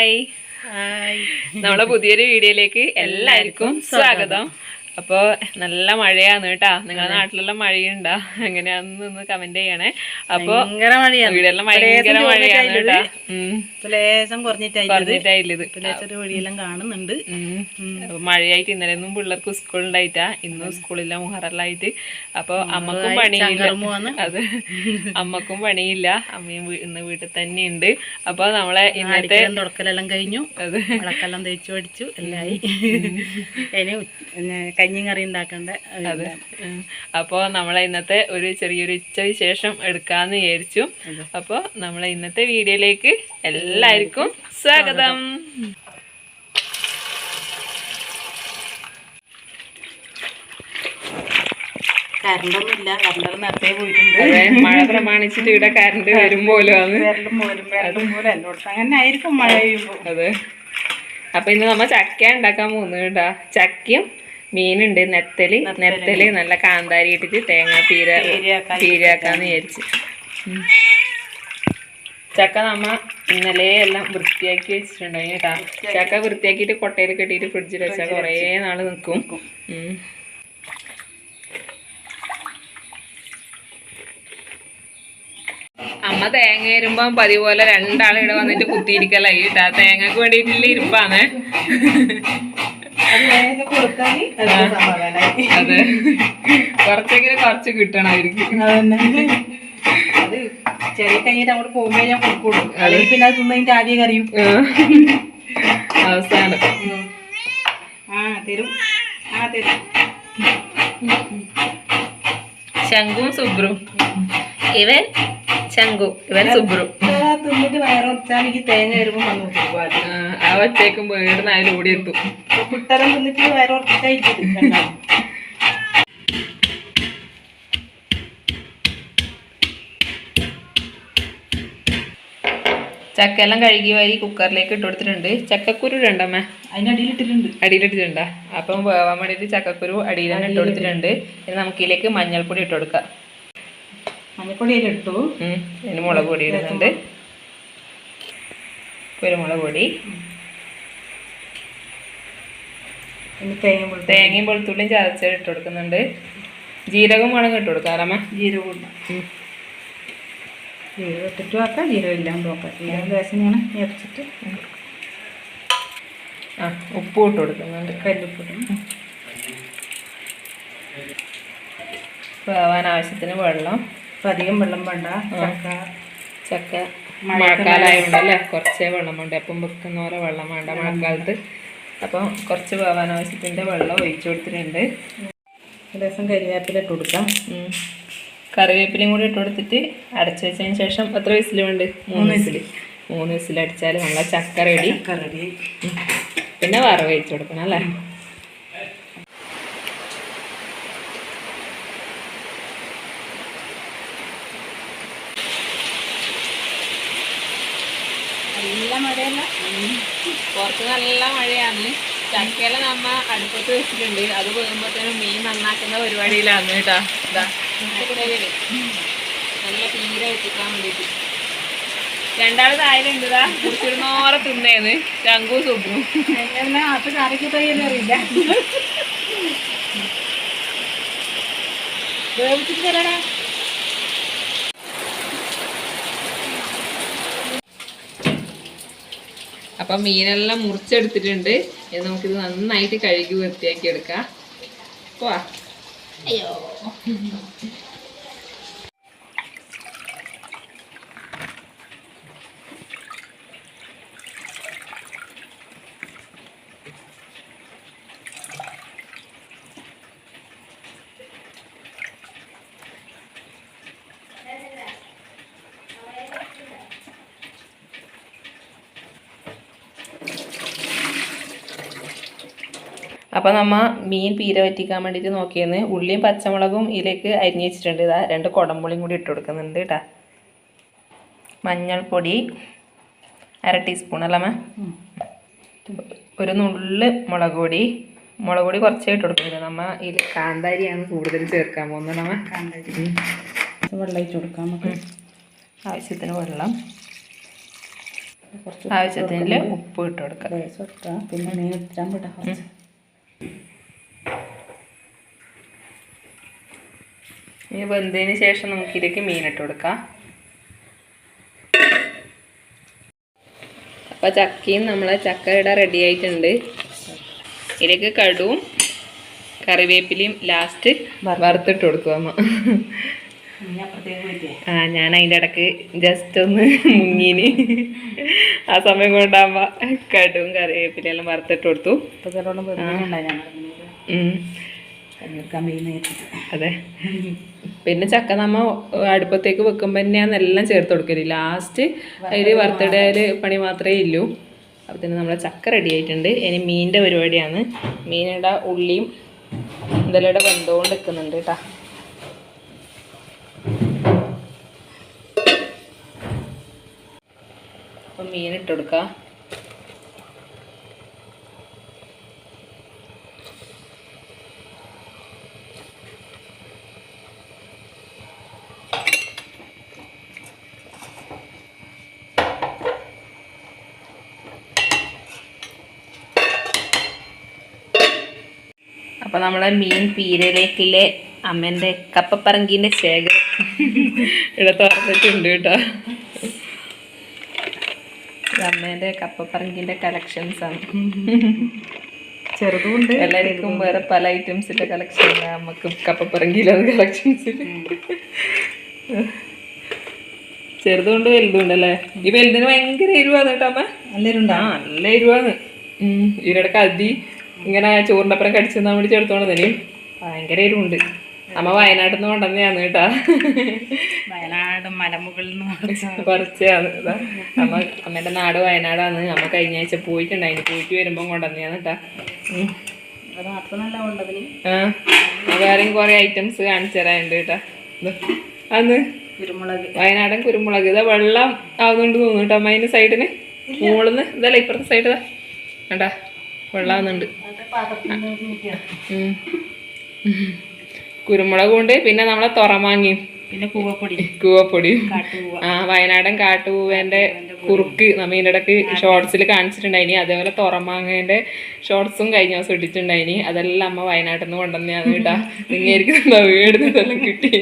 Hi നമ്മളെ പുതിയൊരു വീഡിയോയിലേക്ക് എല്ലാവർക്കും സ്വാഗതം. അപ്പോൾ നല്ല മഴയാണ് കേട്ടാ. നിങ്ങളുടെ നാട്ടിലെല്ലാം മഴയുണ്ടാ? എങ്ങനെയാണെന്ന് ഒന്ന് കമന്റ് ചെയ്യണേ. അപ്പോൾ ഭയങ്കര മഴയാണ്. വീടെല്ലാം ഭയങ്കര മഴയാണ് കേട്ടാ. ലേശം വഴിയെല്ലാം കാണുന്നുണ്ട്. മഴയായിട്ട് ഇന്നലെ ഒന്നും പിള്ളേർക്ക് സ്കൂൾ ഉണ്ടായിട്ടാ. ഇന്നും സ്കൂളില്ല മുഹറല്ലായിട്ട്. അപ്പൊ അമ്മക്കും പണിയില്ല. അത്. അമ്മക്കും പണിയില്ല. അമ്മയും ഇന്ന് വീട്ടിൽ തന്നെ ഉണ്ട് അപ്പൊ നമ്മളെ ഇന്നത്തെ തുടക്കലെല്ലാം കഴിഞ്ഞു. അത്. വിളക്കെല്ലാം തേച്ചു പഠിച്ചു. എല്ലായി ഇനി കഞ്ഞിയും കറി ഉണ്ടാക്കണ്ടേ? അതെ ഉം. അപ്പൊ നമ്മളെ ഇന്നത്തെ ഒരു ചെറിയൊരു ഉച്ച വിശേഷം എടുക്കാന്ന് വിചാരിച്ചു. അപ്പോൾ നമ്മളെ ഇന്നത്തെ വീഡിയോയിലേക്ക് എല്ലാവർക്കും സ്വാഗതം. കറണ്ടർ നേരത്തെ പോയിട്ടുണ്ട്. മഴ പ്രമാണിച്ചിട്ട് ഇവിടെ കറണ്ട് വരും പോലും വിരലും പോലും വിരലും പോലും. എല്ലായിടത്തും അങ്ങനെ ആയിരിക്കും മഴ പെയ്യുമ്പോൾ. അതെ. അപ്പൊ ഇന്ന് നമ്മ ചക്ക ഉണ്ടാക്കാൻ പോകുന്നു കേട്ടാ. ചക്കയും മീനുണ്ട് നെത്തൽ. നെത്തൽ. നല്ല കാന്താരി ഇട്ടിട്ട് തേങ്ങ പീര പീരാക്കാന്ന് വിചാരിച്ച്. ചക്ക നമ്മ ഇന്നലെ എല്ലാം വൃത്തിയാക്കി വെച്ചിട്ടുണ്ടായി കേട്ടാ. ചക്ക വൃത്തിയാക്കിയിട്ട് കൊട്ടയിൽ കെട്ടിയിട്ട് ഫ്രിഡ്ജിൽ വെച്ചാൽ കുറേ നാൾ നിൽക്കും അമ്മ തേങ്ങ വരുമ്പം പതിപോലെ രണ്ടാളിവിടെ ഇവിടെ വന്നിട്ട് കുത്തിയിരിക്കലായി കേട്ടാ. തേങ്ങക്ക് വേണ്ടിയിട്ടുള്ള ഇരിപ്പാണ്. അത്. കുറച്ചെങ്കിലും കുറച്ച് കിട്ടണമായിരിക്കും. അത് ചെറിയ കഴിഞ്ഞിട്ട് അങ്ങോട്ട് പോകുമ്പോ ഞാൻ കൊടുക്കുള്ളൂ. അല്ലെങ്കിൽ പിന്നെ അത് തിന്നതിന്റെ ആദ്യം കറിയും. അവസാനം. ആ തരും. ആ തരും. ശംഖും സുബ്രും ഇവൻ ശംഖു ഇവൻ സുബ്രു. തിന്നിട്ട് വയറുറച്ചാൽ എനിക്ക് തേങ്ങ വരുമ്പോ വന്നു കൊടുക്കും ആദ്യം. ആ, വീടിനായാലും ഓടി എത്തും. കുട്ടരം തിന്നിട്ട് വയറുറച്ചായിട്ട് ചക്കെല്ലാം കഴുകി വരി കുക്കറിലേക്ക് ഇട്ട് കൊടുത്തിട്ടുണ്ട്. ചക്കക്കുരു ഇടണ്ടമ്മേ അതിനടിയിലിട്ടിട്ടുണ്ട് അടിയിലിട്ടിട്ടുണ്ടാ? അപ്പം വേവാൻ വേണ്ടിയിട്ട് ചക്കക്കുരു അടിയിൽ തന്നെ ഇട്ട് കൊടുത്തിട്ടുണ്ട്. ഇനി നമുക്കിലേക്ക് മഞ്ഞൾപ്പൊടി ഇട്ട് കൊടുക്കാം. മഞ്ഞപ്പൊടി ഇട്ടു അതിന് മുളക് പൊടി ഇടുന്നുണ്ട്. കുരുമുളക് പൊടി. തേങ്ങ തേങ്ങയും വെളുത്തുള്ളിയും. ചതച്ചത് ഇട്ട് കൊടുക്കുന്നുണ്ട്. ജീരകം വേണമെങ്കിൽ ഇട്ട് കൊടുക്കാറമ്മ ജീരകം ജീരകം ഇട്ടിട്ട് ആക്കാം ജീരകം ഇല്ലാണ്ട് നോക്കാം ജീരകം ലേശം ഇങ്ങനെ ഞെരിച്ചിട്ട് ആ ഉപ്പും ഇട്ട് കൊടുക്കുന്നുണ്ട്. കല്ലുപ്പിടും വേവാൻ ആവശ്യത്തിന് വെള്ളം. അപ്പം അധികം വെള്ളം വേണ്ട. ചക്ക. ചക്ക മഴക്കാലമായതുകൊണ്ടല്ലേ കുറച്ചേ വെള്ളം വേണ്ട. അപ്പം വെക്കുന്ന പോലെ വെള്ളം വേണ്ട മഴക്കാലത്ത്. അപ്പം കുറച്ച് വേവാൻ ആവശ്യത്തിന്റെ വെള്ളം ഒഴിച്ചു കൊടുത്തിട്ടുണ്ട്. ലേശം കരിവേപ്പില ഇട്ട് കൊടുക്കാം. കറിവേപ്പിലയും കൂടി ഇട്ട് കൊടുത്തിട്ട് അടച്ചു വെച്ചതിന് ശേഷം എത്ര വിസിൽ വേണ്ട? മൂന്ന് വിസിൽ മൂന്ന് വിസിൽ അടിച്ചാൽ നമ്മളെ ചക്ക റെഡി ചക്ക റെഡി പിന്നെ വറവ് വെച്ച് കൊടുക്കണം അല്ലേ നല്ല മഴയല്ല പുറത്ത് നല്ല മഴയാണ്. ചക്കയില നമ്മ അടുപ്പത്ത് വെച്ചിട്ടുണ്ട്. അത് പോകുമ്പോഴത്തേനും മീൻ നന്നാക്കുന്ന പരിപാടിയിലാണ് കേട്ടാ. നല്ല തീരെ എത്തിക്കാൻ വേണ്ടിട്ട് രണ്ടാമത് തായാലുണ്ട് ഇതാ. കുടിച്ചിരുന്നോറെ തിന്നേന്ന്. ചങ്കു സുബ്രു. അത് കറിക്ക് തയ്യലും അറിയില്ല. വേവിച്ചിട്ട് തരാടാ. അപ്പം മീനെല്ലാം മുറിച്ചെടുത്തിട്ടുണ്ട്. ഇനി നമുക്കിത് നന്നായിട്ട് കഴുകി വൃത്തിയാക്കി എടുക്കാം. പോവാ. അയ്യോ. അപ്പോൾ നമ്മ മീൻ പീര വറ്റിക്കാൻ വേണ്ടിയിട്ട് നോക്കിയെന്ന്. ഉള്ളിയും പച്ചമുളകും ഇതിലേക്ക് അരിഞ്ഞ് വെച്ചിട്ടുണ്ട്. ഇതാ രണ്ട് കുടമ്പുളിയും കൂടി ഇട്ട് കൊടുക്കുന്നുണ്ട് കേട്ടാ. മഞ്ഞൾപ്പൊടി അര ടീസ്പൂൺ അല്ലമ്മ ഒരു നുള്ള് മുളക് പൊടി. മുളക് പൊടി കുറച്ചേ ഇട്ട് കൊടുക്കുന്നില്ല നമ്മ ഇതിൽ കാന്താരിയാണ് കൂടുതൽ ചേർക്കാൻ പോകുന്നത് നമ്മ വെള്ളം ഇട്ട് കൊടുക്കാം നമുക്ക്. ആവശ്യത്തിന് വെള്ളം. ആവശ്യത്തിന് ഉപ്പ് ഇട്ട് കൊടുക്കാം. പിന്നെ മീൻ ഇട്ടാൻ വിടാം ഇനി വെന്തതിന് ശേഷം നമുക്ക് ഇതിലേക്ക് മീൻ ഇട്ട് കൊടുക്കാം. അപ്പോൾ ചക്കയും നമ്മളെ ചക്ക ഇട റെഡി ആയിട്ടുണ്ട്. ഇതിലേക്ക് കടുവും കറിവേപ്പിലയും ലാസ്റ്റ് വറുത്തിട്ട് കൊടുക്കുക അമ്മ. ആ ഞാൻ അതിന്റെ ഇടയ്ക്ക് ജസ്റ്റ് ഒന്ന് മുങ്ങീന്. ആ സമയം കൊണ്ടാകുമ്പോൾ കടുവും കറിവേപ്പിലെല്ലാം വറുത്തിട്ട് കൊടുത്തു. അതെ. പിന്നെ ചക്ക നമ്മ അടുപ്പത്തേക്ക് വെക്കുമ്പോൾ തന്നെയാണ് എല്ലാം ചേർത്ത് കൊടുക്കൽ. ലാസ്റ്റ് അതിൽ വറുത്തിടയിൽ പണി മാത്രമേ ഇല്ലൂ. അപ്പം തന്നെ നമ്മളെ ചക്ക റെഡി ആയിട്ടുണ്ട്. ഇനി മീനിന്റെ പരിപാടിയാണ്. മീനിടെ ഉള്ളിയും എന്തെല്ലാം ഇവിടെ വെന്തുകൊണ്ട് നിൽക്കുന്നുണ്ട് കേട്ടോ അപ്പം മീൻ ഇട്ട് കൊടുക്കുക അപ്പൊ നമ്മളെ മീൻ പീരയിലേക്കിലെ അമ്മേന്റെ കപ്പപ്പറങ്കീന്റെ ശേഖരം ഇവിടെ തുറന്നിട്ടുണ്ട് കേട്ടോ. ഇത് കപ്പപ്പറങ്കിന്റെ കളക്ഷൻസാണ് ചെറുതുണ്ട് എല്ലാവർക്കും വേറെ പല ഐറ്റംസിന്റെ കളക്ഷൻ നമുക്ക് കപ്പപ്പറങ്കിയിലാണ് കളക്ഷൻസ് ചെറുതുകൊണ്ട് വലുതുണ്ട് അല്ലേ? ഈ വലുതിന് ഭയങ്കര എരിവാണ് കേട്ടോ അമ്മ. നല്ല എല്ലാവരും ആ നല്ല എരിവാണ്. ഇവരുടെ ഇതിനിടക്ക് അതി ഇങ്ങനെ ചോറിന്റെ അപ്പുറം കടിച്ചു തന്നാൻ വേണ്ടി ഭയങ്കര എരിവുണ്ട്. അമ്മ വയനാട്ടിൽ നിന്ന് കൊണ്ടുവന്നെയാണ് കേട്ടാ. മലമുകളിൽ നിന്ന് കുറച്ചാണ് ഇതാ അമ്മ അമ്മേന്റെ നാട് വയനാടാണ് അമ്മ കഴിഞ്ഞ ആഴ്ച പോയിട്ടുണ്ടായിന് പോയിട്ട് വരുമ്പോൾ കൊണ്ടുവന്നെയാണ് കേട്ടാ വേറെയും കുറെ ഐറ്റംസ് കാണിച്ചു തരാനുണ്ട് കേട്ടാ അന്ന് കുരുമുളക്. വയനാടൻ കുരുമുളക്. ഇതാ വെള്ളം ആവുന്നുണ്ട് തോന്നുന്നു കേട്ടോ അമ്മ അതിന് സൈഡിന് മുകളിന്ന് ഇതല്ല ഇപ്പുറത്തെ സൈഡ് ഇതാ. കണ്ടാ വെള്ളാവുന്നുണ്ട്. കുരുമുളക് കൊണ്ട് പിന്നെ നമ്മളെ തുറമാങ്ങിയും പിന്നെ കൂവപ്പൊടി. ആ വയനാടൻ കാട്ടുപൂവേന്റെ കുറുക്ക് നമ്മ ഇതിന്റെ ഇടയ്ക്ക് ഷോർട്സിൽ കാണിച്ചിട്ടുണ്ടായിനി. അതേപോലെ തുറമാങ്ങേന്റെ ഷോർട്സും കഴിഞ്ഞ ദിവസം ഇട്ടിട്ടുണ്ടായിനി. അതെല്ലാം അമ്മ വയനാട്ടിൽ നിന്ന് കൊണ്ടുവന്നാണ് കേട്ടാ. നിങ്ങായിരിക്കും വീടുന്നതെല്ലാം കിട്ടി.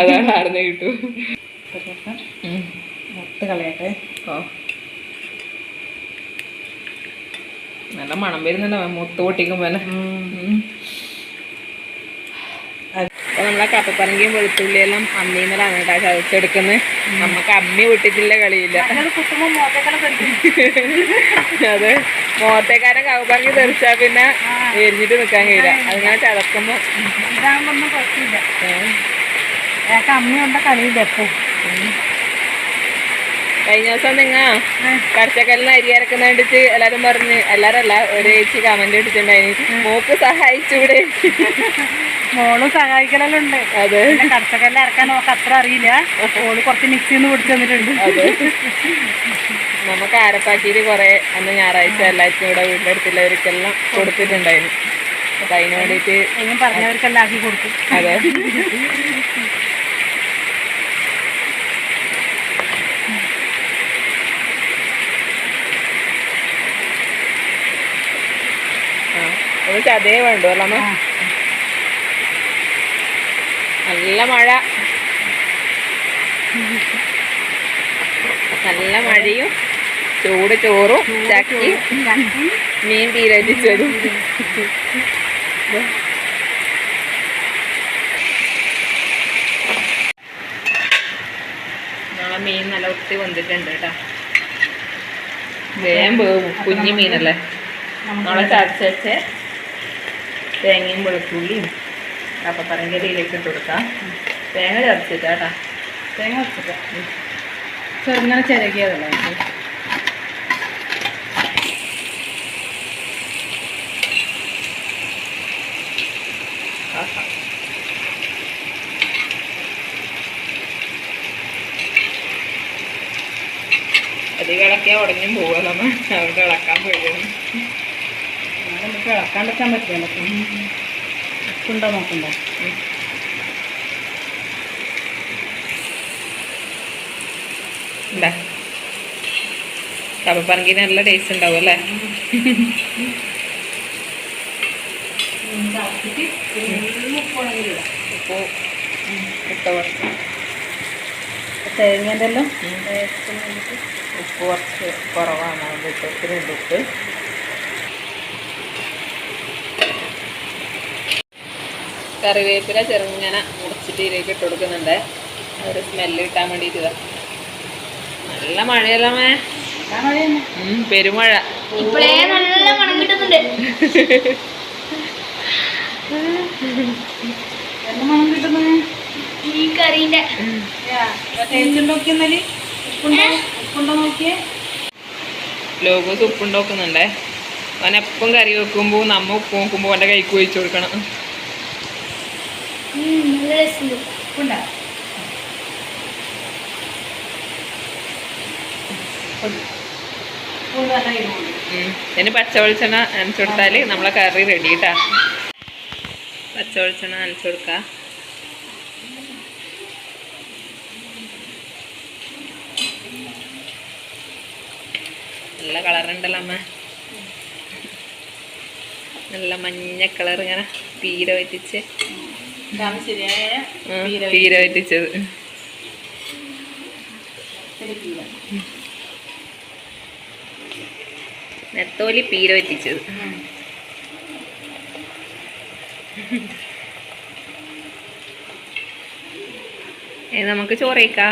അതാണ് ആർന്നേ കിട്ടൂ. കളയട്ടെ. ഓ. നല്ല മണം വരുന്നുണ്ടോ മുത്ത് പൊട്ടിക്കുമ്പോ അപ്പൊ നമ്മളെ കപ്പപ്പറങ്കിയും വെളുത്തുള്ളിയെല്ലാം അമ്മീന്നലാണ് കേട്ടോ ചതച്ചെടുക്കുന്നത് നമുക്ക് അമ്മി വിട്ടിട്ടില്ല കളിയില്ല. അത്. മോത്തേക്കാരൻ കപ്പപ്പറങ്കി തെറിച്ചാ പിന്നെ എരിഞ്ഞിട്ട് നിക്കാൻ കഴിയില്ല. അതിങ്ങനെ ചതക്കുമ്പോ ഇതാകുമ്പോ ഒന്നും കുഴപ്പമില്ല. ഏ, ഏക്ക അമ്മയുണ്ട കളിയില്ല കഴിഞ്ഞ ദിവസം നിങ്ങ കർച്ചക്കല്ലിന് അരി അരക്കുന്ന കണ്ടിട്ട് എല്ലാരും പറഞ്ഞ് എല്ലാരും അല്ല ഒരു ചേച്ചി കമന്റ് ഇട്ടിട്ടുണ്ടായിരുന്നു മോക്ക് സഹായിച്ചൂടെ. മോൾ സഹായിക്കലുണ്ട് അതെ. പിന്നെ അരക്കാൻ ഇറക്കാൻ നോക്ക് അത്ര അറിയില്ല. ഓൾ കുറച്ച് മിക്സിന്ന് പിടിച്ചു തന്നിട്ടുണ്ട്. നമുക്ക് ആരപ്പാക്കിയിട്ട് കുറെ അന്ന് ഞായറാഴ്ച എല്ലാവർക്കും ഇവിടെ വീട്ടിന്റെ അടുത്തുള്ളവർക്കെല്ലാം കൊടുത്തിട്ടുണ്ടായിരുന്നു അപ്പൊ അതിന് വേണ്ടിയിട്ട് പറഞ്ഞവർക്കെല്ലാം ആക്കി കൊടുക്കും. അതെ ആ ഒന്ന് അതേ വേണ്ടു അല്ല നല്ല മഴ. നല്ല മഴയും ചൂട് ചോറും ചക്കി മീൻ തീരറ്റിച്ചതും. നാളെ മീൻ നല്ല ഒത്തി വന്നിട്ടുണ്ട് കേട്ടാ. വേഗം വേവും കുഞ്ഞു മീനല്ലേ? നമ്മളെ ചതച്ച് തേങ്ങയും വെളുത്തുള്ളിയും കപ്പപ്പറങ്കരയിലേക്ക് ഇട്ട് കൊടുക്കാം. തേങ്ങ ചതച്ചിട്ടാ കേട്ടോ. തേങ്ങ വെച്ചിട്ട് ചെറുങ്ങനെ ചിരകിയതല്ലേ ആഹാ. അത് കിളക്കിയാൽ ഉടഞ്ഞും നമ്മൾ അവിടെ ഇളക്കാൻ പോയിരുന്നു നമുക്ക് കണ്ടെത്താൻ പറ്റില്ല ഉണ്ടോ നോക്കണ്ടോ എന്താ കപ്പപ്പറങ്കിന് നല്ല ടേസ്റ്റ് ഉണ്ടാവും അല്ലേ? തേങ്ങേന്റെ എല്ലാം ഉപ്പ് കുറച്ച്. കുറവാണ്. അതിന്റെ ഒത്തിരി ഉണ്ട് ഉപ്പ്. കറിവേപ്പില ചെറുങ്ങനെ മുറിച്ചിട്ട് ഇതിലേക്ക് ഇട്ട് കൊടുക്കുന്നുണ്ട്. ഒരു സ്മെല്ല് കിട്ടാൻ വേണ്ടിയിട്ട് ഇതാ. നല്ല മഴയല്ലേ പെരുമഴ. ഇപ്പോഴേ നല്ല മണം കിട്ടുന്നുണ്ട്. മണം കിട്ടുന്നത്? ഈ കറീന്റെ ടേസ്റ്റ് നോക്കിയെന്നാൽ ഉപ്പുണ്ടോ? ഉപ്പുണ്ടോ നോക്കിയേ? ലോഗോസ് ഉപ്പ് ഉണ്ടാക്കുന്നുണ്ടേ അവൻ എപ്പം കറി വെക്കുമ്പോൾ നമ്മ ഉപ്പ് നോക്കുമ്പോൾ അവന്റെ കൈക്ക് ഒഴിച്ചു കൊടുക്കണം. നല്ല രസമുണ്ട്. ഉപ്പുണ്ടോ ഉപ്പ് നല്ല ഇടുന്നുണ്ട് ഉം. ഇതിന് പച്ച വെളിച്ചെണ്ണ നനച്ചു കൊടുത്താൽ നമ്മളെ കറി റെഡി കേട്ടാ പച്ച വെളിച്ചെണ്ണ നനച്ചു കൊടുക്കാം. നല്ല കളറുണ്ടല്ലോ അമ്മ. നല്ല മഞ്ഞ കളർ ഇങ്ങനെ പീര വറ്റിച്ച്. പീര. നെത്തോലി പീര വറ്റിച്ചത്. നമുക്ക് ചോറയിക്കാ.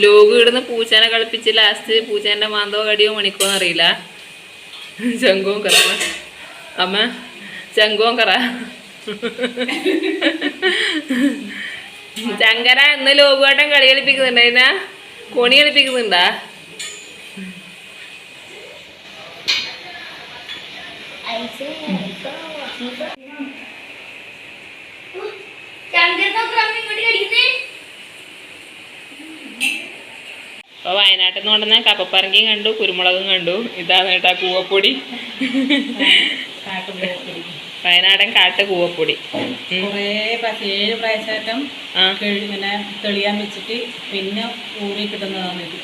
ലോഗ് ഇടുന്ന് പൂച്ചേനെ കളിപ്പിച്ച് ലാസ്റ്റ് പൂച്ചേന്റെ മാന്തോ കടിയോ മണിക്കോന്ന് അറിയില്ല. ചങ്കവും കറ. അമ്മ. അമ്മ ചങ്കവും കറ. ചങ്കര ഇന്ന് ലോകോട്ടം കളി കളിപ്പിക്കുന്നുണ്ട് അതിനാ കോണി കളിപ്പിക്കുന്നുണ്ടാ? അപ്പൊ വയനാട്ടിൽ നിന്ന് കൊണ്ടുവന്ന കപ്പപ്പറങ്കിയും കണ്ടു കുരുമുളകും കണ്ടു. ഇതാണ് കേട്ടാ കൂവപ്പൊടി. വയനാടൻ കാട്ട് കൂവപ്പൊടി ഏഴ് കുറേ പ്രാവശ്യം ഏഴ് ഇങ്ങനെ തെളിയാൻ വെച്ചിട്ട് പിന്നെ ഊറി കിട്ടുന്നതാണ് ഇത്.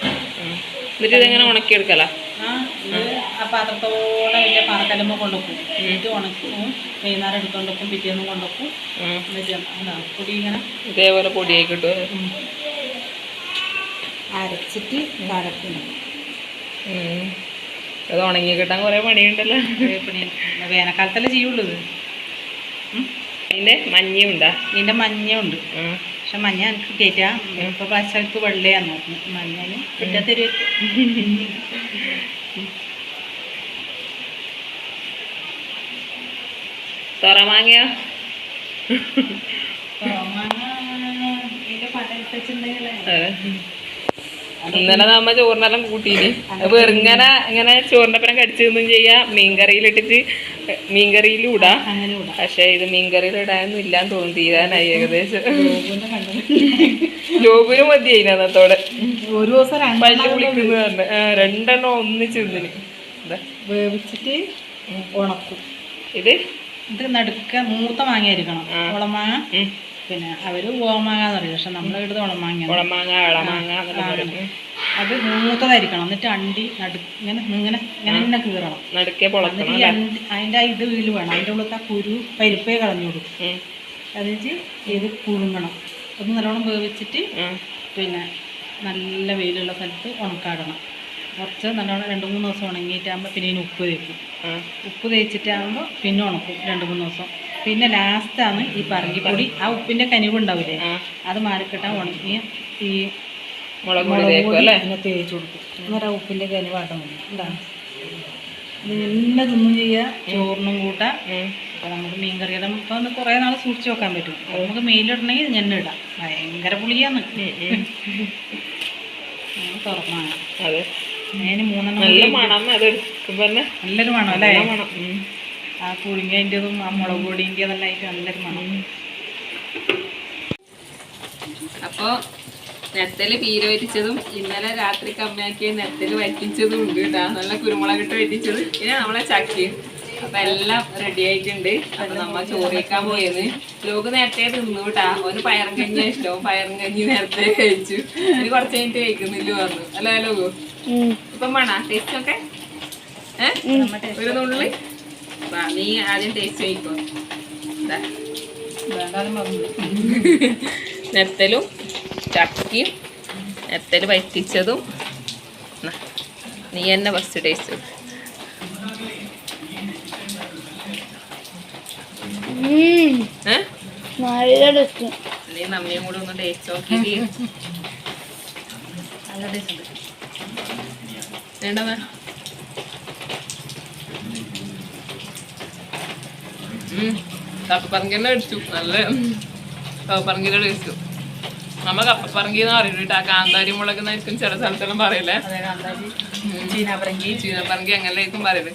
എന്നിട്ട് ഇതെങ്ങനെ ഉണക്കിയെടുക്കല? ആ പാത്രത്തോടെ വലിയ പാറക്കല്ലുമ്പോൾ കൊണ്ടുപോകും എന്നിട്ട് ഉണക്കും. വൈകുന്നേരം എടുത്തോണ്ട് വെക്കും പിറ്റേന്ന് എന്താ പൊടി ഇങ്ങനെ ഇതേപോലെ പൊടിയായി കിട്ടും അരച്ചിട്ട് കടക്കുന്നു. അത് ഉണങ്ങി കിട്ടാൻ കുറേ പണിയുണ്ടല്ലോ വേനൽക്കാലത്തല്ലേ ചെയ്യുള്ളൂ ഇത്? ഉം. അതിന്റെ മഞ്ഞയും ഉണ്ടാ? ഇതിന്റെ മഞ്ഞുണ്ട് ഉം. പക്ഷെ മഞ്ഞ എനിക്ക് കിട്ടിയാ ഇപ്പോൾ വെള്ളയാന്ന് പറഞ്ഞു മഞ്ഞന് കിട്ടാ തൊറ തുറമാങ്ങയോ ഇതിന്റെ പല. ഇന്നലെ നമ്മ ചോറിനെല്ലാം കൂട്ടിയിന്. അപ്പൊ ഇങ്ങനെ ഇങ്ങനെ ചോറിന്റെ പരം കടിച്ചൊന്നും ചെയ്യാ മീൻകറിയിലിട്ടിട്ട് മീൻകറിയിലും ഇടാം പക്ഷെ ഇത് മീൻകറിയിൽ ഇടാനൊന്നും ഇല്ലാന്ന് തോന്നി തീരാനായി ഏകദേശം. ഗോകുലിനെ മതി അതിനകത്തോടെ മതിയായി അന്നത്തോടെ. ഒരു ദിവസം പല്ല് തന്നെ ആ, രണ്ടെണ്ണം ഒന്നിച്ച് തിന്നിന് വേവിച്ചിട്ട് ഉണക്കും. ഇത്? ഇത് നടുക്ക മൂത്ത മാങ്ങ. ഉം. പിന്നെ അവർ ഓമാങ്ങ എന്ന് പറയും പക്ഷെ നമ്മളെ ഇവിടുത്തെ ഉളമാങ്ങ കുളമാങ്ങ ഇളമാങ്ങ എന്നെല്ലാം പറയും. അത് മൂത്തതായിരിക്കണം. എന്നിട്ട് അണ്ടി നടു ഇങ്ങനെ ഇങ്ങനെ ഇങ്ങനെ തന്നെ കീറണം. നടുക്കെ എന്നിട്ട് ഈ അണ്ടി അതിന്റെ ഇത് വീൽ വേണം. അതിന്റെ ഉള്ളത്തെ ആ കുരു പരിപ്പേ കളഞ്ഞു കൊടുക്കും. എന്നിട്ട് ഇത് പുഴുങ്ങണം ഒന്ന് നല്ലോണം വേവിച്ചിട്ട് പിന്നെ നല്ല വെയിലുള്ള സ്ഥലത്ത് ഉണക്കാടണം. കുറച്ച് നല്ലോണം രണ്ട് മൂന്ന് ദിവസം ഉണങ്ങിയിട്ടാകുമ്പോൾ പിന്നെ ഇതിന് ഉപ്പ് തേക്കും. ഉപ്പ് തേച്ചിട്ടാകുമ്പോൾ പിന്നെ ഉണക്കും. രണ്ട് മൂന്ന് ദിവസം. പിന്നെ ലാസ്റ്റാണ് ഈ പറങ്കിപ്പൊടി. ആ ഉപ്പിന്റെ കനിവ് ഉണ്ടാവില്ലേ? അത് മാറിക്കിട്ടാൻ ഉണക്കിയ ഈ മുളക് പൊടി പിന്നെ തേച്ച് കൊടുക്കും. അന്നേരം ആ ഉപ്പിന്റെ കനിവാട്ടം മതി എന്താണ് ഇതെല്ലാം തിന്നും ചെയ്യുക. ചോറിനും കൂട്ടാം. അപ്പോൾ നമുക്ക് മീൻ കറിയെല്ലാം ഇപ്പോൾ ഒന്ന് കുറേ നാൾ സൂക്ഷിച്ച് വെക്കാൻ പറ്റും. നമുക്ക് മെയിലിടണമെങ്കിൽ ഞെണ്ണ ഇടാം. ഭയങ്കര പുളിയാന്ന്. തുറന്നാണ് അതെ. അതിന് മൂന്നെണ്ണം നല്ല മണം നല്ലൊരു മണം അല്ലേ? മണം. ആ പുളിങ്ങേന്റെതും ആ മുളക് പൊടിന്റെതെല്ലാം അതിന്റെ ആയിട്ട് നല്ലൊരു മണം. അപ്പോൾ നെത്തൽ പീര വറ്റിച്ചതും ഇന്നലെ രാത്രി കമ്മിയാക്കിയ നെത്തൽ വറ്റിച്ചതും ഉണ്ട് കേട്ടോ നല്ല കുരുമുളകിട്ട് വറ്റിച്ചത്. പിന്നെ നമ്മളെ ചക്കയും. അപ്പം എല്ലാം റെഡി ആയിട്ടുണ്ട്. അപ്പം നമ്മൾ ചോറിക്കാൻ പോയത്. ലോക നേരത്തെ തിന്നു കേട്ടാ ഒരു പയറും കഞ്ഞി ഇഷ്ടവും പയറും കഞ്ഞി നേരത്തെ കഴിച്ചു. ഇനി കുറച്ച് കഴിഞ്ഞിട്ട് കഴിക്കുന്നില്ല പറഞ്ഞു. അല്ലേ ലോകു? ഇപ്പം വേണ? ടേസ്റ്റ് ഒക്കെ? ഏഹ് ഒരു നുള്ളി? വാ, നീ ആദ്യം ടേസ്റ്റ് പറഞ്ഞു നെത്തലും ചക്കയും നെത്തൽ വറ്റിച്ചതും. നീ തന്നെ ഫസ്റ്റ് ടേസ്റ്റ് നല്ല രസം നീ നമ്മയും കൂടെ ഒന്ന് ടേസ്റ്റ് നല്ല ടേസ്റ്റ് ഉണ്ട്. വേണ്ടതാ? കപ്പപ്പറങ്കിന്നെ അടിച്ചു നല്ല കപ്പപ്പറങ്കിന്റെ ടേസ്റ്റ് നമ്മ കപ്പപ്പറങ്കി എന്ന് പറയുന്നത് ആ കാന്താരി മുളക് എന്നായിരിക്കും ചില സ്ഥലത്തെല്ലാം പറയില്ലേ? ചീനപ്പറങ്കി. ചീനപ്പറങ്കി അങ്ങനെയായിരിക്കും പറയൽ.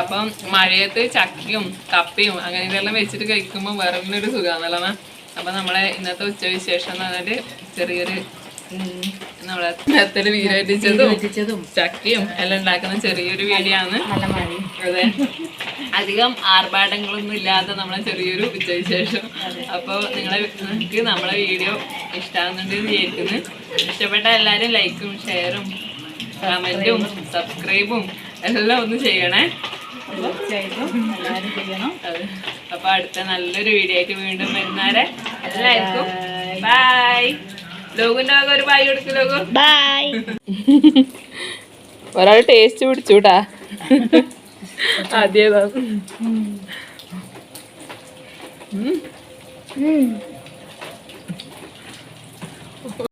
അപ്പം മഴയത്ത് ചക്കയും കപ്പയും അങ്ങനെ ഇതെല്ലാം വെച്ചിട്ട് കഴിക്കുമ്പോൾ വേറെ തന്നെ ഒരു സുഖമാണല്ലോ അപ്പം നമ്മളെ ഇന്നത്തെ ഉച്ചവിശേഷം എന്ന് പറഞ്ഞാൽ ചെറിയൊരു നമ്മളെ നെത്തൽ വീരറ്റിച്ചതും ചക്കയും എല്ലാം ഉണ്ടാക്കുന്ന ചെറിയൊരു വീഡിയോ ആണ്. അതെ. അധികം ആർഭാടങ്ങളൊന്നും ഇല്ലാത്ത നമ്മളെ ചെറിയൊരു ഉച്ചവിശേഷം അപ്പോൾ നിങ്ങളെ നിങ്ങൾക്ക് നമ്മളെ വീഡിയോ ഇഷ്ടമാകുന്നുണ്ട് എന്ന് വിചാരിക്കുന്നു. ഇഷ്ടപ്പെട്ട എല്ലാവരും ലൈക്കും ഷെയറും കമന്റും സബ്സ്ക്രൈബും എല്ലാം ഒന്ന് ചെയ്യണേ. അപ്പൊ അടുത്ത നല്ലൊരു വീഡിയോ ആയിട്ട് വീണ്ടും വരുന്നവരെ എല്ലാവർക്കും ബായ് ലോകുന്റെ വക ഒരു ബായ് കൊടുക്കും ലോകു ബൈ ഒരാൾ ടേസ്റ്റ് പിടിച്ചുട്ടാ. അതേതാ ഉം.